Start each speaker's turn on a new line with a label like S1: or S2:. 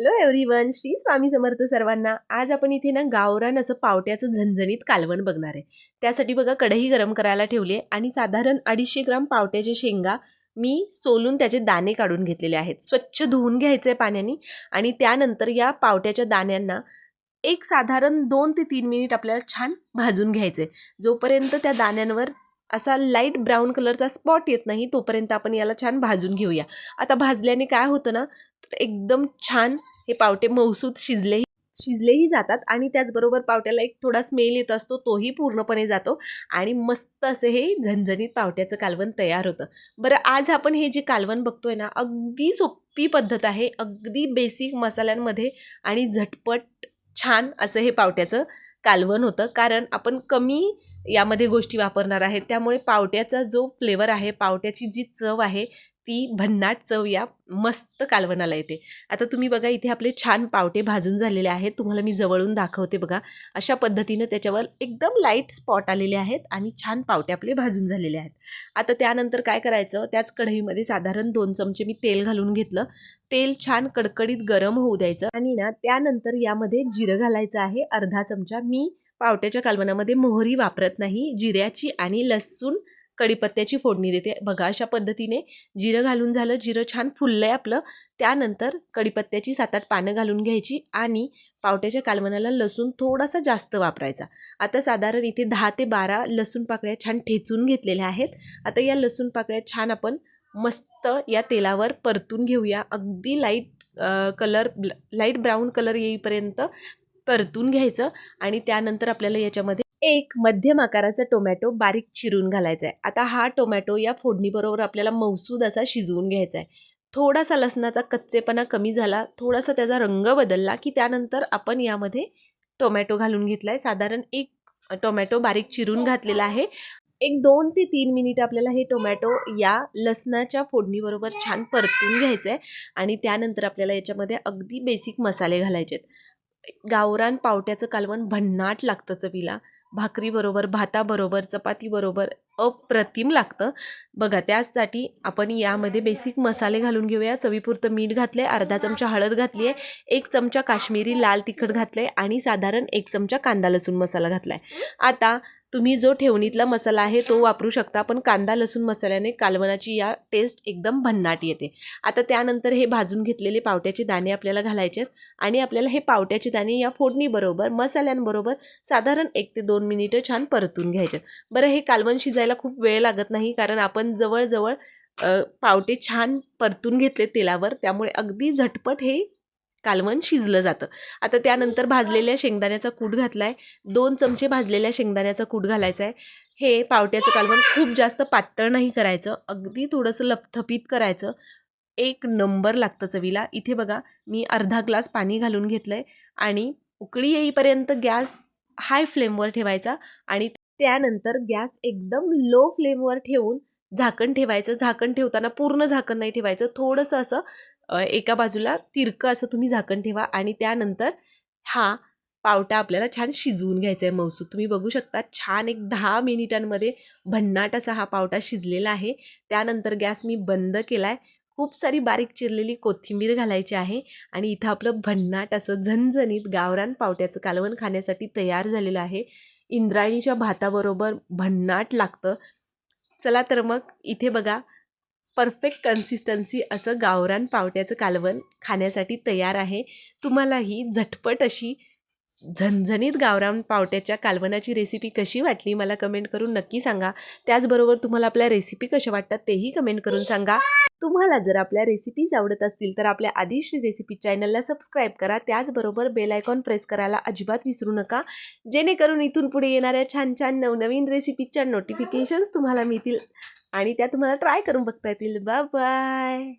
S1: Hello everyone Shri Swami Samarth सर्वांना. आज आपण इथे ना गावरान असं पावट्याचं झणझणीत कालवण बघणार आहे. त्यासाठी बघा कढई गरम करायला ठेवली आहे आणि साधारण अडीचशे ग्राम पावट्याच्या शेंगा मी सोलून त्याचे दाणे काढून घेतलेले आहेत. स्वच्छ धुवून घ्यायचं आहे पाण्याने आणि त्यानंतर या पावट्याच्या दाण्यांना एक साधारण दोन ते तीन मिनिट आपल्याला छान भाजून घ्यायचे जोपर्यंत त्या दाण्यांवर असा लाइट ब्राऊन कलरचा स्पॉट येत नाही तोपर्यंत आपण याला छान भाजून घेऊया. आता भाजल्याने काय होतं ना तर एकदम छान हे पावटे मौसूद शिजलेही शिजलेही जातात आणि त्याचबरोबर पावट्याला एक थोडा स्मेल येत असतो तोही पूर्णपणे जातो आणि मस्त असे हे झणझणीत पावट्याचं कालवण तयार होतं. बरं आज आपण हे जे कालवण बघतोय ना अगदी सोपी पद्धत आहे अगदी बेसिक मसाल्यांमध्ये आणि झटपट छान असं हे पावट्याचं कालवण होतं. कारण आपण कमी यामध्ये गोष्टी वापरणार आहेत. त्यामुळे पावट्याचा जो फ्लेवर आहे पावट्याची जी चव आहे ती भन्नाट चव या मस्त कालवणाला येते. आता तुम्ही बघा इथे आपले छान पावटे भाजून झालेले आहेत. तुम्हाला मी जवळून दाखवते बघा. अशा पद्धतीनं त्याच्यावर एकदम लाइट स्पॉट आलेले आहेत आणि छान पावटे आपले भाजून झालेले आहेत. आता त्यानंतर काय करायचं? त्याच कढईमध्ये साधारण दोन चमचे मी तेल घालून घेतलं. तेल छान कडकडीत गरम होऊ द्यायचं आणि ना त्यानंतर यामध्ये जिरं घालायचं आहे. अर्धा चमचा मी पावट्याच्या कालवणामध्ये मोहरी वापरत नाही जिऱ्याची आणि लसूण कढीपत्त्याची फोडणी देते. बघा अशा पद्धतीने जिरं घालून झालं जिरं छान फुललं आहे आपलं. त्यानंतर कढीपत्त्याची सात आठ पानं घालून घ्यायची आणि पावट्याच्या कालवणाला लसूण थोडासा जास्त वापरायचा. आता साधारण इथे दहा ते बारा लसूण पाकळ्या छान ठेचून घेतलेल्या आहेत. आता या लसूण पाकळ्या छान आपण मस्त या तेलावर परतून घेऊया. अगदी light colour light brown colour येईपर्यंत परतून घ्यायचं आणि त्यानंतर आपल्याला याच्यामध्ये एक मध्यम आकाराचा टोमॅटो बारीक चिरून घालायचा आहे. आता हा टोमॅटो या फोडणीबरोबर आपल्याला मौसूद असा शिजवून घ्यायचा आहे. थोडासा लसणाचा कच्चेपणा कमी झाला थोडासा त्याचा रंग बदलला की त्यानंतर आपण यामध्ये टोमॅटो घालून घेतला आहे साधारण एक टोमॅटो बारीक चिरून घातलेला आहे. एक दोन ते तीन मिनिट आपल्याला हे टोमॅटो या लसणाच्या फोडणीबरोबर छान परतून घ्यायचं आहे आणि त्यानंतर आपल्याला याच्यामध्ये अगदी बेसिक मसाले घालायचे आहेत गावरान पावट्याचं कालवण भन्नाट लागतं चवीला. भाकरीबरोबर भाताबरोबर चपातीबरोबर अप्रतिम लागतं. बघा त्याचसाठी आपण यामध्ये बेसिक मसाले घालून घेऊया. चवीपुरतं मीठ घातलं आहे अर्धा चमचा हळद घातली आहे एक चमचा काश्मीरी लाल तिखट घातलं आहे आणि साधारण एक चमचा कांदा लसूण मसाला घातला आहे आता तुम्ही जो ठेवणीतला मसाला आहे तो वापरू शकता पण कांदा लसूण मसाल्याने कालवणाची या टेस्ट एकदम भन्नाट येते. आता त्यानंतर हे भाजून घेतलेले पावट्याचे दाणे आपल्याला घालायचे आहेत आणि आपल्याला हे पावट्याचे दाणे या फोडणीबरोबर मसाल्यांबरोबर साधारण एक ते दोन मिनिटं छान परतून घ्यायचे बरं हे कालवण शिजायला खूप वेळ लागत नाही कारण आपण जवळजवळ पावटे छान परतून घेतले तेलावर त्यामुळे अगदी झटपट हे कालवण शिजलं जातं. आता त्यानंतर भाजलेल्या शेंगदाण्याचा कूट घातला आहे दोन चमचे भाजलेल्या शेंगदाण्याचा कूट घालायचा आहे हे पावट्याचं कालवण खूप जास्त पातळ नाही करायचं. अगदी थोडंसं लपथपीत करायचं. एक नंबर लागतं चवीला. इथे बघा मी अर्धा ग्लास पाणी घालून घेतलं आहे आणि उकळी येईपर्यंत गॅस हाय फ्लेमवर ठेवायचा आणि त्यानंतर गॅस एकदम लो फ्लेमवर ठेवून झाकण ठेवायचं. झाकण ठेवताना पूर्ण झाकण नाही ठेवायचं. थोडंसं असं एका बाजूला तिरकं असं तुम्ही झाकण ठेवा आणि त्यानंतर हा पावटा आपल्याला छान शिजवून घ्यायचा आहे मौसूद तुम्ही बघू शकता छान एक दहा मिनिटांमध्ये भन्नाट असा हा पावटा शिजलेला आहे. त्यानंतर गॅस मी बंद केला आहे खूप सारी बारीक चिरलेली कोथिंबीर घालायची आहे आणि इथं आपलं भन्नाट असं झणझणीत गावरान पावट्याचं कालवण खाण्यासाठी तयार झालेलं आहे. इंद्रायणीच्या भाताबरोबर भन्नाट लागतं. चला तर मग इथे बघा परफेक्ट कन्सिस्टन्सी असं गावरान पावट्याचं कालवण खाण्यासाठी तयार आहे. तुम्हालाही झटपट अशी झणझणीत गावरान पावट्याच्या कालवणाची रेसिपी कशी वाटली मला कमेंट करून नक्की सांगा. त्याचबरोबर तुम्हाला आपल्या रेसिपी कशा वाटतात तेही कमेंट करून सांगा. तुम्हाला जर आपल्या रेसिपीज आवडत असतील तर आपल्या आदिश्री रेसिपी चॅनलला सबस्क्राईब करा. त्याचबरोबर बेल आयकॉन प्रेस करायला अजिबात विसरू नका. जेणेकरून इथून पुढे येणाऱ्या छान छान नवनवीन रेसिपीच्या नोटिफिकेशन्स तुम्हाला मिळतील. आणि त्या तुम्हाला ट्राय करून बघता येतील. Bye bye